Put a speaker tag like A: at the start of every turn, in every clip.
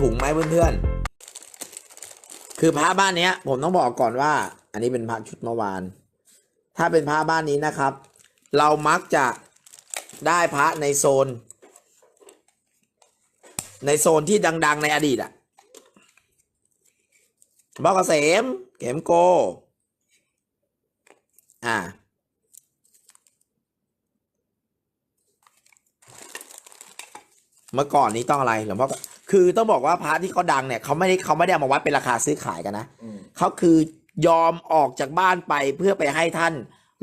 A: ถุงไหมเพื่อนๆ คือพระบ้านเนี้ย ผมต้องบอกก่อนว่า อันนี้เป็นพระชุดเมื่อวาน ถ้าเป็นพระบ้านนี้นะครับ เรามักจะได้พระในโซน ในโซนที่ดัง ๆ ในอดีตอะบอกเกษมเข็มโก อ่าเมื่อก่อนนี้ต้องอะไรหลวงพ่อ คือต้องบอกว่าพระที่เขาดังเนี่ยเขาไม่ได้เขาไม่ได้เอามาวัดเป็นราคาซื้อขายกันนะ
B: อืม
A: เขาคือยอมออกจากบ้านไปเพื่อไปให้ท่าน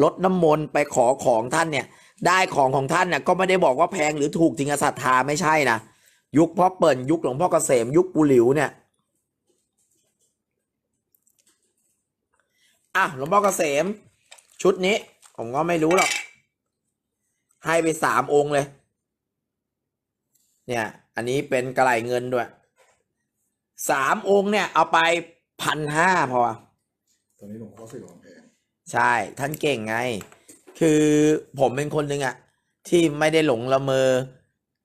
A: ลดน้ำมนต์ไปขอของท่านเนี่ย ได้ของของท่านเนี่ยก็ไม่ได้บอกว่าแพงหรือถูกจริงกับศรัทธาไม่ใช่นะยุคพ่อเปิ่นยุคหลวงพ่อเกษมยุคปูหลิวเนี่ยอะหลวงพ่อเกษม ชุดนี้ ผมก็ไม่รู้หรอกให้ไปสามองค์เลย เนี่ย อันนี้เป็นกระไหลเงินด้วยสามองค์เนี่ย เอาไปพันห้าพอ
B: ตอนนี้หลวงพ่อสื่อของแพง
A: ใช่ ท่านเก่งไง คือผมเป็นคนหนึ่งอะที่ไม่ได้หลงละเมอ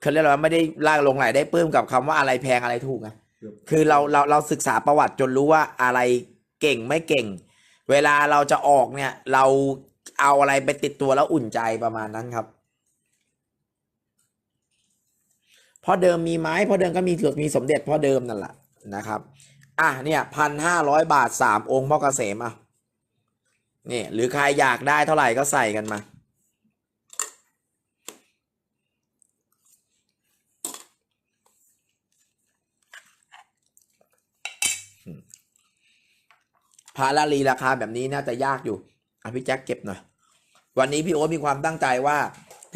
A: เขาเรียกว่าไม่ได้ล่าลงไหลได้ปลื้มกับคำว่าอะไรแพงอะไรถูกไง
B: เกือบ
A: คือเราเราเราศึกษาประวัติจนรู้ว่าอะไรเก่งไม่เก่ง เวลาเราจะออกเนี่ย เราเอาอะไรไปติดตัวแล้วอุ่นใจประมาณนั้นครับ พ่อเดิมมีไหมพ่อเดิมก็มีมีสมเด็จพ่อเดิมนั่นแหละนะครับอะเนี่ยพันห้าร้อยบาทสามองค์พ่อเกษมอะนี่หรือใครอยากได้เท่าไหร่ก็ใส่กันมาพาลาลีราคาแบบนี้น่าจะยากอยู่อะพี่แจ็คเก็บหน่อย วันนี้พี่โอ๊ตมีความตั้งใจว่า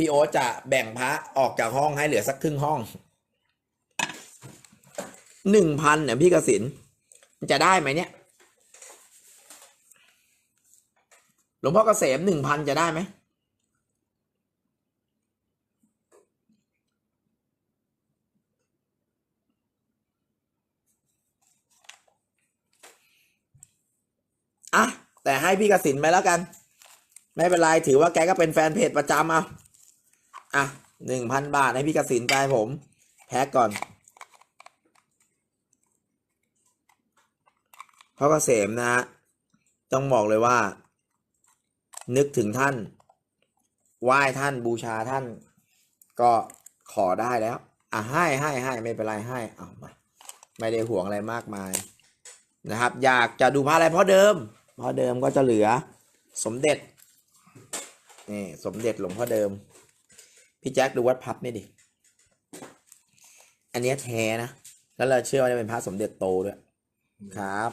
A: พี่โอ๊ตจะแบ่งพระออกจากห้องให้เหลือสักครึ่งห้องหนึ่งพันเนี่ยพี่กสินจะได้ไหมเนี่ย หลวงพ่อเกษมหนึ่งพันจะได้ไหมอะ แต่ให้พี่กสินไปแล้วกัน ไม่เป็นไร ถือว่าแกก็เป็นแฟนเพจประจำเอา อะหนึ่งพันบาทให้พี่กสินไปผม แพ็กก่อนพ่อเกษมนะฮะต้องบอกเลยว่า นึกถึงท่าน ไหว้ท่านบูชาท่าน ก็ขอได้แล้ว อะให้ให้ให้ไม่เป็นไรให้เอามาไม่ได้ห่วงอะไรมากมาย นะครับ อยากจะดูพระอะไรเพราะเดิมเพราะเดิมก็จะเหลือ สมเด็จนี่สมเด็จหลวงพ่อเดิม พี่แจ็คดูวัดพับนี่ดิ อันเนี้ยแท้นะ แล้วเราเชื่อว่าจะเป็นพระสมเด็จโตด้วย ครับ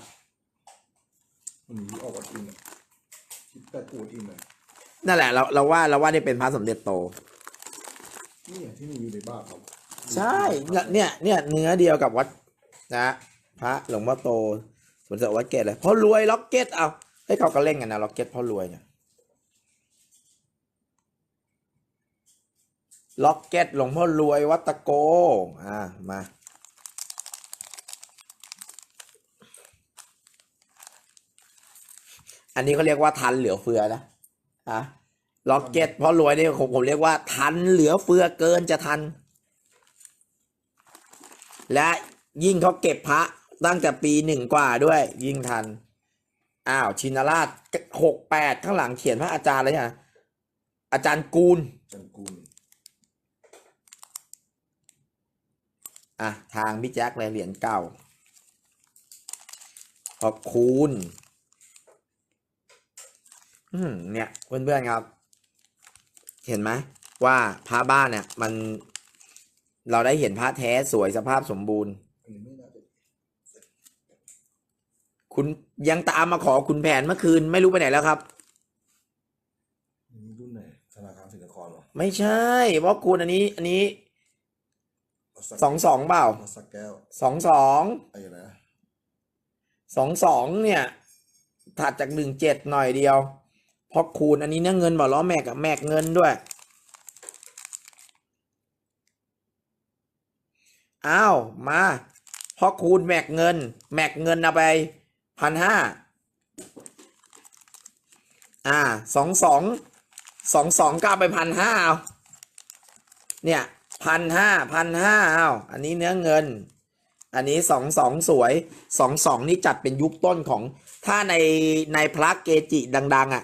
B: มันมีออกวัดอินอะคิดแต่ปูดอินอะ
A: นั่นแหละเราเราว่าเราว่านี่เป็นพระสมเด็จโต
B: นี่ที่มีอยู่ในบ้านเขา
A: ใช่เนี่ยเนี่ยเนี่ยเนื้อเดียวกับวัดนะ พระหลวงพ่อโตสวนเสด็จวัดเกตเลยเพราะรวยล็อกเก็ตเอาให้เขาก็เล่นกันนะล็อกเก็ตเพราะรวยเนี่ย ล็อกเก็ตหลวงพ่อรวยวัตโกอ่ามาอันนี้เขาเรียกว่าทันเหลือเฟือนะอะล็อกเก็ตเพราะรวยนี่ผมผมเรียกว่าทันเหลือเฟือเกินจะทัน และยิ่งเขาเก็บพระตั้งแต่ปีหนึ่งกว่าด้วย ยิ่งทัน อ้าว ชินราชหกแปดข้างหลังเขียนพระอาจารย์เลยนะอาจารย์
B: กูล
A: อะ ทางพี่แจ็คเลยเหรียญเก่า ขอบคุณอืมเนี่ยเพื่อนๆครับ เห็นไหมว่าพระบ้านเนี่ย มันเราได้เห็นพระแท้สวยสภาพสมบูรณ์
B: อันนี้ไม่น่าจะ
A: คุณยังตามมาขอคุณแผนเมื่อคืน ไม่รู้ไปไหนแล้วครับ
B: อันนี้รุ่นไหนธนาคารสิงคโปร์เหรอ
A: ไม่ใช่เพราะคุณอันนี้ อันนี้
B: มา สัก
A: สองสองเปล่า
B: มาสักแก้ว
A: สองสอง
B: ไอ้นะ
A: สองสองเนี่ย ถัดจากหนึ่งเจ็ดหน่อยเดียวเพราะคูณอันนี้เนี่ยเงินบอกล้อแม็กอะแม็กเงินด้วยอ้าวมาเพราะคูณแม็กเงิน แม็กเงินเอาไปพันห้าอ่าสองสองสองสองก็เอาไปพันห้าเอาเนี่ย พันห้าพันห้าเอาอันนี้เนื้อเงิน อันนี้สองสองสวยสองสองนี่จัดเป็นยุคต้นของถ้าในในพระเกจิดัง ๆ อะ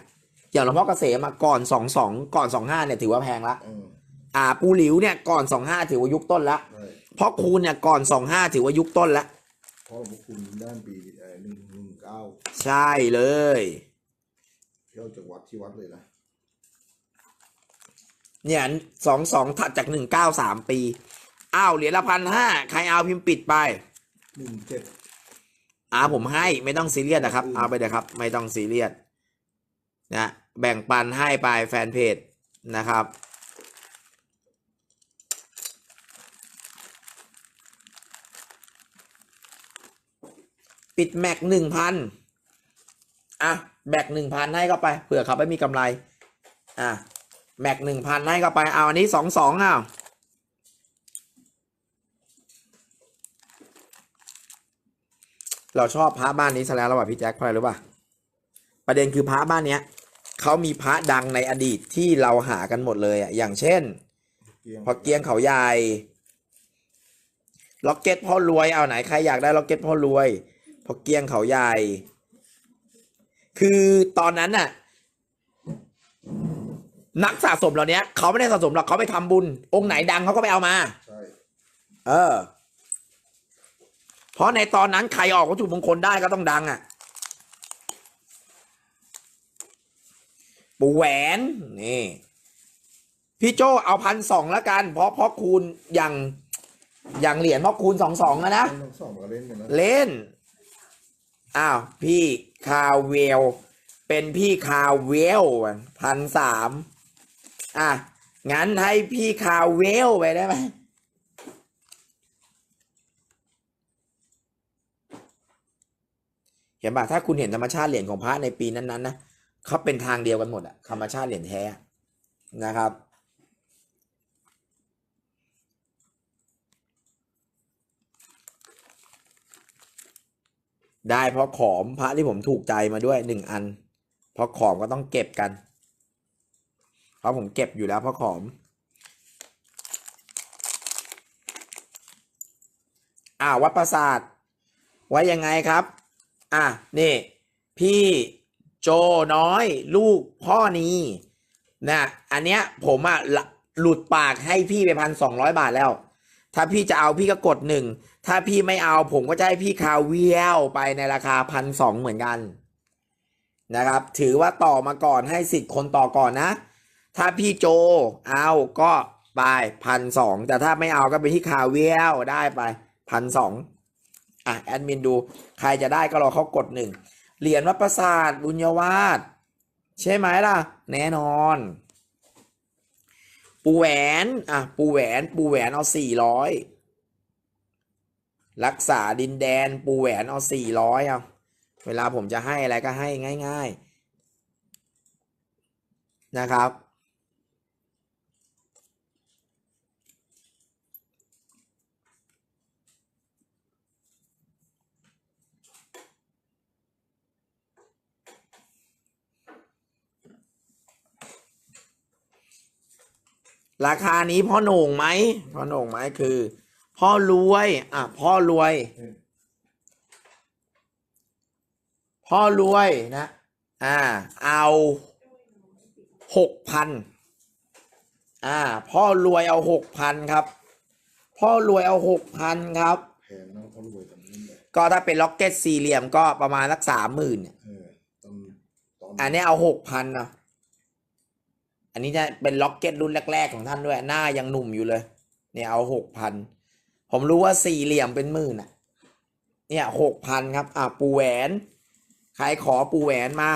A: อย่างหลวงพ่อเกษมอะก่อนสองสองก่อนสองห้าเนี่ยถือว่าแพงละ
B: เออ
A: อ่าปูหลิวเนี่ยก่อนสองห้าถือว่ายุคต้นละ
B: ใช่
A: พ่อคูณเนี่ยก่อนสองห้าถือว่ายุคต้นละ
B: เพราะพวกคุณด้านปีเอ่อหนึ่งหนึ่งเก้า
A: ใช่เลย
B: เที่ยวจากวัดที่วัดเลยนะ
A: เนี่ยสองสองถัดจากหนึ่งเก้าสามปีอ้าวเหรียญละพันห้าใครเอาพิมพ์ปิดไป
B: หนึ่งเจ็ด
A: อ่าผมให้ไม่ต้องซีเรียสนะครับ เอาไปเลยครับ ไม่ต้องซีเรียสนะแบ่งปันให้ไปแฟนเพจนะครับ ปิดแม็กหนึ่งพันอะแม็กหนึ่งพันให้เข้าไปเผื่อเขาไม่มีกำไร อะ แม็กหนึ่งพันให้เข้าไป เอาอันนี้สองสองอ้าวเราชอบพระบ้านนี้ซะแล้วเราแบบพี่แจ็คเพราะอะไรรู้ป่ะ ประเด็นคือพระบ้านเนี้ยเขามีพระดังในอดีตที่เราหากันหมดเลยอะ อย่างเช่น
B: เกียง
A: พอเกียงเขาใหญ่ ล็อกเก็ตพ่อรวย เอาไหนใครอยากได้ล็อกเก็ตพ่อรวย พอเกียงเขาใหญ่ คือตอนนั้นน่ะ นักสะสมเหล่านี้เขาไม่ได้สะสมหรอกเขาไปทำบุญ องค์ไหนดังเขาก็ไปเอามา
B: ใช่
A: เออ เพราะในตอนนั้นใครออกวัตถุมงคลได้ก็ต้องดังอะ ปูแหวนนี่ พี่โจเอาพันสองแล้วกัน เพราะพ่อคูณอย่างอย่างเหรียญพ่อคูณสองสองนะนะ
B: ทั้งสองก็เล่นกันนะ
A: เล่นอ้าว พี่คาวเวล เป็นพี่คาวเวลพันสาม อะ งั้นให้พี่คาวเวลไปได้ไหมเห็นป่ะถ้าคุณเห็นธรรมชาติเหรียญของพระในปีนั้นๆนะเขาเป็นทางเดียวกันหมดอะธรรมชาติเหรียญแท้นะครับได้เพราะขอมพระที่ผมถูกใจมาด้วยหนึ่งอัน เพราะขอมก็ต้องเก็บกัน เพราะผมเก็บอยู่แล้วเพราะขอมอ่าวัดประสาทไว้ยังไงครับ อะนี่พี่โจน้อยลูกพ่อนี้นะอันเนี้ยผมอะละหลุดปากให้พี่ไปพันสองร้อยบาทแล้ว ถ้าพี่จะเอาพี่ก็กดหนึ่งถ้าพี่ไม่เอาผมก็จะให้พี่คาเวียวไปในราคาพันสองเหมือนกันนะครับ ถือว่าต่อมาก่อนให้สิทธิ์คนต่อก่อนนะ ถ้าพี่โจเอาก็ไปพันสองแต่ถ้าไม่เอาก็ไปที่คาเวียวได้ไปพันสองอะแอดมินดู ใครจะได้ก็รอเขากดหนึ่งเหรียญวัดประสาทบุญยวาสใช่ไหมล่ะ แน่นอน ปูแหวนอะปูแหวนปูแหวนเอาสี่ร้อยรักษาดินแดนปูแหวนเอาสี่ร้อยเอาเวลาผมจะให้อะไรก็ให้ง่าย ๆ นะครับ ราคานี้พ่อโหน่งไหมพ่อโหน่งไหมคือ พ่อรวย อะ พ่อรวย พ่อรวยนะ อ่า เอาหกพันอ่า พ่อรวยเอาหกพันครับ พ่อรวยเอาหกพันครับ
B: แพงนะเขารวยกันนี่แหละ
A: ก็ถ้าเป็นล็อกเก็ตสี่เหลี่ยมก็ประมาณสักสามหมื่น
B: เออตอนตอน
A: อันนี้เอาหกพันนะ อันนี้จะเป็นล็อกเก็ตรุ่นแรก ๆ ของท่านด้วย หน้ายังหนุ่มอยู่เลย เนี่ยเอาหกพัน ผมรู้ว่าสี่เหลี่ยมเป็นหมื่นอะ เนี่ยหกพันครับ อะปูแหวน ใครขอปูแหวนมา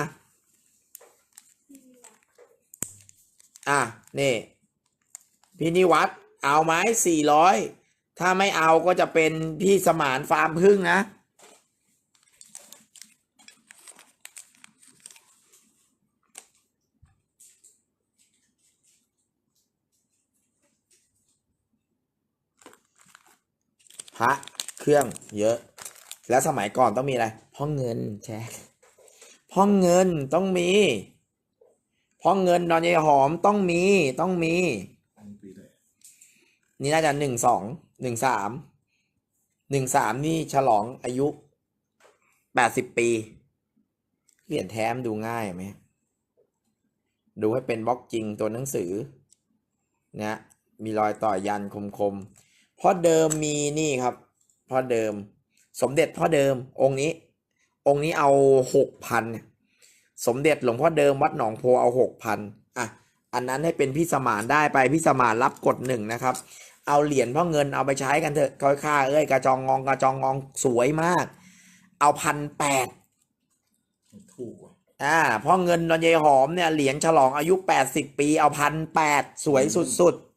A: อะ นี่ พี่นิวัตเอาไหมสี่ร้อย ถ้าไม่เอาก็จะเป็นพี่สมานฟาร์มพึ่งนะ พระเครื่องเยอะ แล้วสมัยก่อนต้องมีอะไรพ่อเงินแชร์พ่อเงินต้องมีพ่อเงินนอนยายหอมต้องมีต้องมี
B: นี่น่า
A: จะหนึ่งสองหนึ่งสามหนึ่งสามนี่ฉลองอายุแปดสิบปีเหรียญแท้มดูง่ายไหมดูให้เป็นบล็อกจริงตัวหนังสือนะมีรอยต่อยันคม พ่อเดิมมีนี่ครับเพ่อเดิม สมเด็จพ่อเดิมองค์นี้ องค์นี้เอาหกพันสมเด็จหลวงพ่อเดิมวัดหนองโพเอาหกพันอะอันนั้นให้เป็นพี่สมานได้ไปพี่สมานรับกดหนึ่งนะครับ เอาเหรียญพ่อเงินเอาไปใช้กันเถอะค่อยค่าเอ้ยกระจองงองกระจองงองสวยมาก เอาพันแปด
B: ถูกว่ะ
A: อ่าพ่อเงินนอนยายหอมเนี่ยเหรียญฉลองอายุแปดสิบปีเอาพันแปดสวยสุดๆ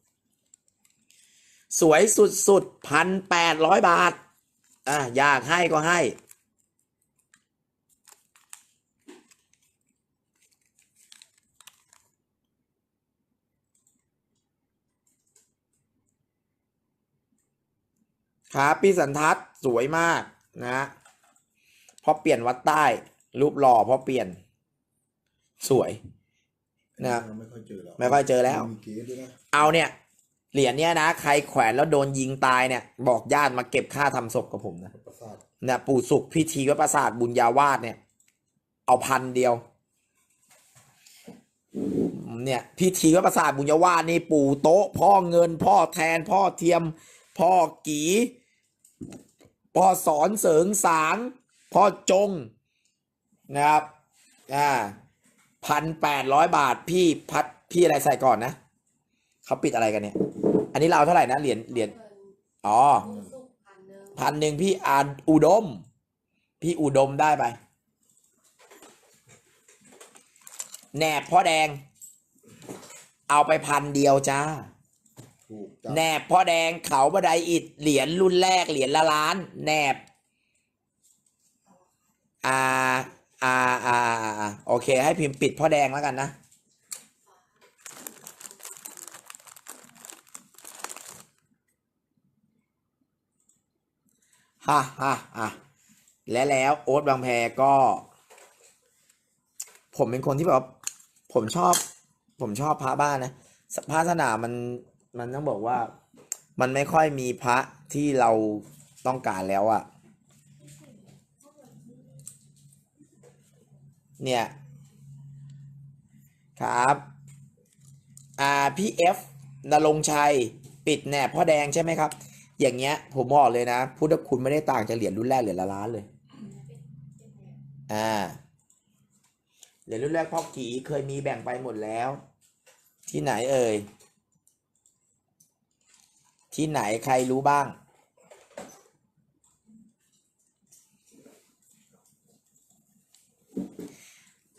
A: สวยสุดๆพันแปดร้อยบาท อะ อยากให้ก็ให้ ครับพี่สันทัศน์สวยมากนะพอเปลี่ยนวัดใต้ รูปหล่อพอเปลี่ยน สวยนะ
B: ไม่ค่อยเจอแล้ว
A: ไม่ค่อยเจอแล้ว
B: มีเกสด้วยนะ
A: เอาเนี่ย เหรียญเนี้ยนะ ใครแขวนแล้วโดนยิงตายเนี่ย บอกญาติมาเก็บค่าทำศพกับผมนะ
B: ประสาท
A: เนี่ยปู่สุขพิธีวัดประสาทบุญญาวาสเนี่ย เอาพันเดียว เนี่ย พิธีวัดประสาทบุญญาวาสนี่ปู่โต๊ะ พ่อเงิน พ่อแทน พ่อเทียม พ่อกีพ่อสอนเสริงสาง พ่อจงนะครับอ่าพันแปดร้อยบาทพี่พัดพี่อะไรใส่ก่อนนะเขาปิดอะไรกันเนี่ย อันนี้เราเอาเท่าไหร่นะเหรียญเหรียญอ๋อ
C: สุกพันหนึ่ง
A: พันหนึ่งพี่อานอุดม พี่อุดมได้ไปแหนบพ่อแดง เอาไปพันเดียวจ้า
B: ถูกจับ
A: แหนบพ่อแดงเขาบันไดอิฐเหรียญรุ่นแรกเหรียญละล้านแหนบอ่าอ่าอ่าอ่าอ่าโอเค ให้พิมพ์ปิดพ่อแดงแล้วกันนะ ฮ่าฮ่าฮ่าและแล้วโอ๊ตบางแพก็ ผมเป็นคนที่แบบผมชอบ ผมชอบพระบ้านนะพระสนามมันมันต้องบอกว่า มันไม่ค่อยมีพระที่เราต้องการแล้วอะเนี่ย ครับอ่าพี่เอฟนรงชัย ปิดแหนบพ่อแดงใช่ไหมครับ อย่างเงี้ย ผมบอกเลยนะพุทธคุณไม่ได้ต่างจากเหรียญรุ่นแรกเหรียญละล้านเลย อ่า เหรียญรุ่นแรกพ่อกี่เคยมีแบ่งไปหมดแล้ว ที่ไหนเอ่ย ที่ไหนใครรู้บ้าง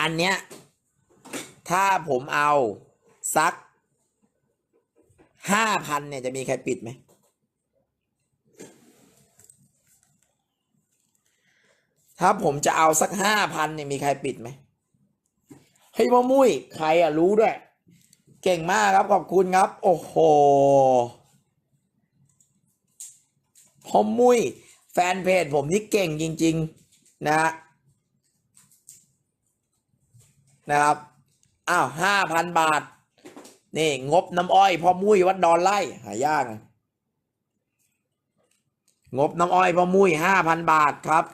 A: อันเนี้ยถ้าผมเอา สักห้าพันเนี่ยจะมีใครปิดไหม ถ้าผมจะเอาสักห้าพันเนี่ยมีใครปิดไหมเฮ้ยมะมุ้ยใครอะรู้ด้วย เก่งมากครับขอบคุณครับ โอ้โหพ่อมุ้ยแฟนเพจผมนี่เก่งจริง ๆ นะนะครับ อ้าวห้าพันบาท นี่ งบน้ำอ้อยพ่อมุ้ยวัดดอนไล่หายาก งบน้ำอ้อยพ่อมุ้ยห้าพันบาทครับ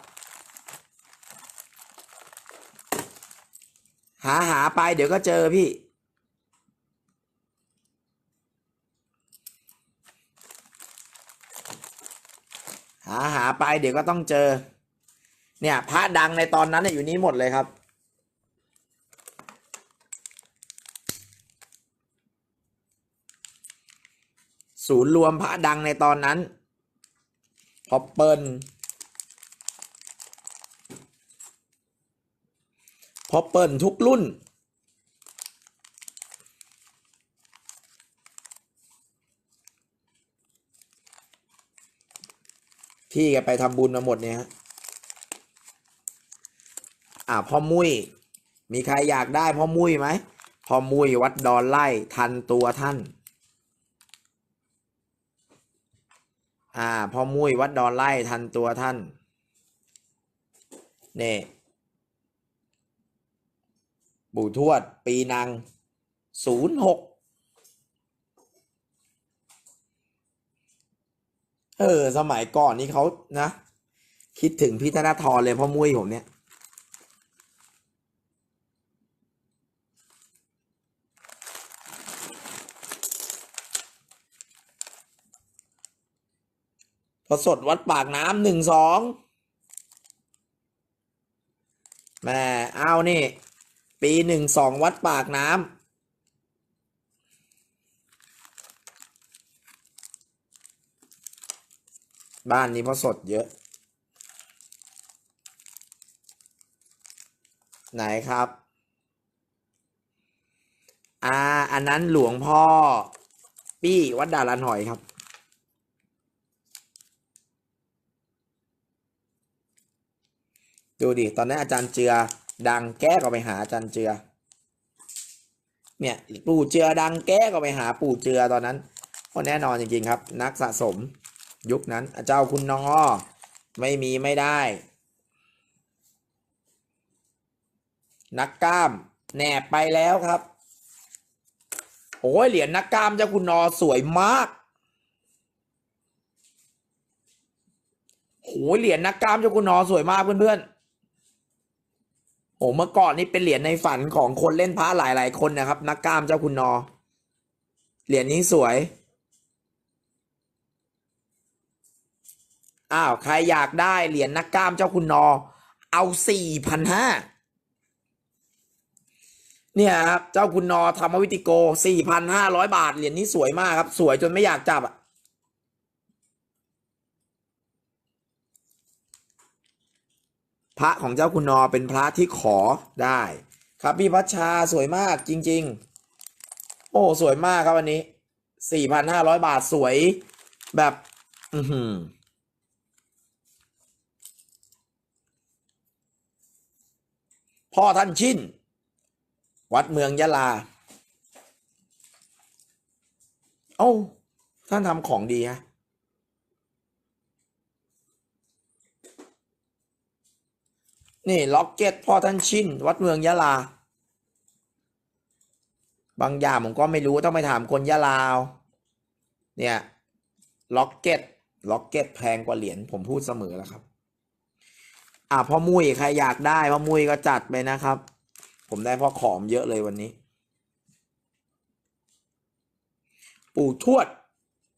A: หาหาไปเดี๋ยวก็เจอพี่ หาหาไปเดี๋ยวก็ต้องเจอ เนี่ยพระดังในตอนนั้นอยู่นี้หมดเลยครับศูนย์รวมพระดังในตอนนั้นพอเปิล พอเปิลทุกรุ่น พี่แกไปทำบุญมาหมดเนี่ยฮะอ่าพ่อมุ้ย มีใครอยากได้พ่อมุ้ยไหมพ่อมุ้ยวัดดอนไล่ทันตัวท่าน อ่าพ่อมุ้ยวัดดอนไล่ทันตัวท่านเนี่ย ปู่ทวด ปีนังศูนย์หกเออ สมัยก่อนนี่เขานะ คิดถึงพี่ธนทรเลยพ่อมุ้ยผมเนี่ย พอสดวัดปากน้ำหนึ่งสองแม่เอานี่ ปีหนึ่งสองวัดปากน้ำบ้านนี้พอสดเยอะ ไหนครับ อ่า อันนั้นหลวงพ่อ ปี้วัดดารันหอยครับ ดูดิ ตอนนั้นอาจารย์เจือ ดังแก้ก็ไปหาจารย์เจือ เนี่ยปู่เจือดังแก้ก็ไปหาปู่เจือตอนนั้นเพราะแน่นอนจริงๆครับ นักสะสมยุคนั้นเจ้าคุณนอไม่มีไม่ได้ นักกล้ามแหนบไปแล้วครับ โอ้ยเหรียญนักกล้ามเจ้าคุณนอสวยมากโอ้ยเหรียญนักกล้ามเจ้าคุณนอสวยมากเพื่อนๆ โอ้เมื่อก่อนนี่เป็นเหรียญในฝันของคนเล่นพระหลายๆคนนะครับ นักกล้ามเจ้าคุณนอ เหรียญนี้สวย อ้าวใครอยากได้เหรียญนักกล้ามเจ้าคุณนอ เอาสี่พันห้าเนี่ยครับเจ้าคุณนอธรรมวิติโกสี่พันห้าร้อยบาทเหรียญนี้สวยมากครับ สวยจนไม่อยากจับอะ พระของเจ้าคุณนอเป็นพระที่ขอได้ ครับพี่พัชชาสวยมากจริง ๆ โอ้สวยมากครับวันนี้สี่พันห้าร้อยบาทสวยแบบ อือหือพ่อท่านชินวัดเมืองยะลาโอ้าท่านทำของดีฮะ นี่ล็อกเก็ตพ่อท่านชินวัดเมืองยะลา บางอย่างผมก็ไม่รู้ต้องไปถามคนยะลาเนี่ยล็อกเก็ตล็อกเก็ตแพงกว่าเหรียญผมพูดเสมอแล้วครับ อะพ่อมุ้ยใครอยากได้พ่อมุ้ยก็จัดไปนะครับ ผมได้พ่อขอมเยอะเลยวันนี้ ปู่ทวด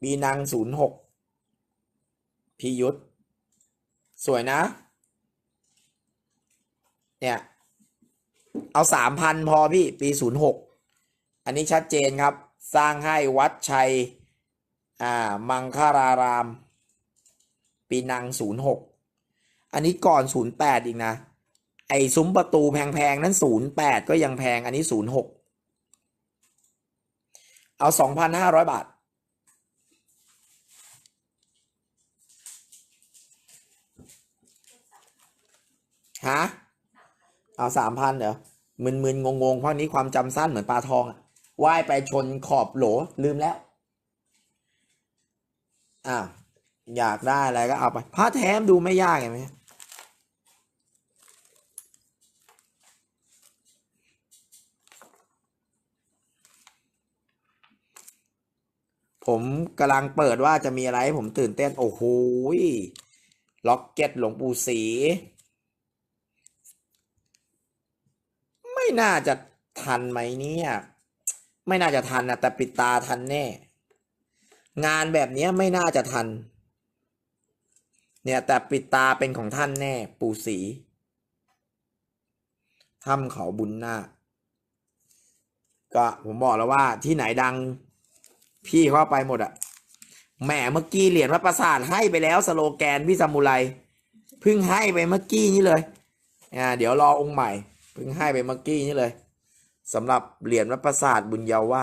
A: ปีนางศูนย์หกพียุทธสวยนะ เนี่ย เอาสามพันพอพี่ปีศูนย์หกอันนี้ชัดเจนครับ สร้างให้วัดชัย อ่า มังคาราราม ปีนังศูนย์หกอันนี้ก่อนศูนย์แปดอีกนะ ไอ้ซุ้มประตูแพงๆ นั้นศูนย์แปดก็ยังแพง อันนี้ศูนย์หกเอาสองพันห้าร้อยบาทฮะ เอาสามพันเหรอมึนๆงงๆเพราะนี้ความจำสั้นเหมือนปลาทองอะว่ายไปชนขอบโหลลืมแล้วอ่าวอยากได้อะไรก็เอาไปผ้าแท้มดูไม่ยากเห็นไหมผมกำลังเปิดว่าจะมีอะไรให้ผมตื่นเต้น โอ้โหล็อกเก็ตหลวงปู่ศรี ไม่ น่าจะทันไหมเนี่ยไม่น่าจะทันนะแต่ปิดตาทันแน่ งานแบบนี้ไม่น่าจะทัน เนี่ยแต่ปิดตาเป็นของท่านแน่ ปู่ศรีถ้ำเขาบุญนาก็ผมบอกแล้วว่าที่ไหนดัง พี่เข้าไปหมดอะแหมเมื่อกี้เหรียญวัดประสาทให้ไปแล้วสโลแกนพี่ซามูไรเพิ่งให้ไปเมื่อกี้นี้เลยอ่าเดี๋ยวรอองค์ใหม่ เพิ่งให้ไปเมื่อกี้นี้เลยสำหรับเหรียญวัดประสาทบุญยาวา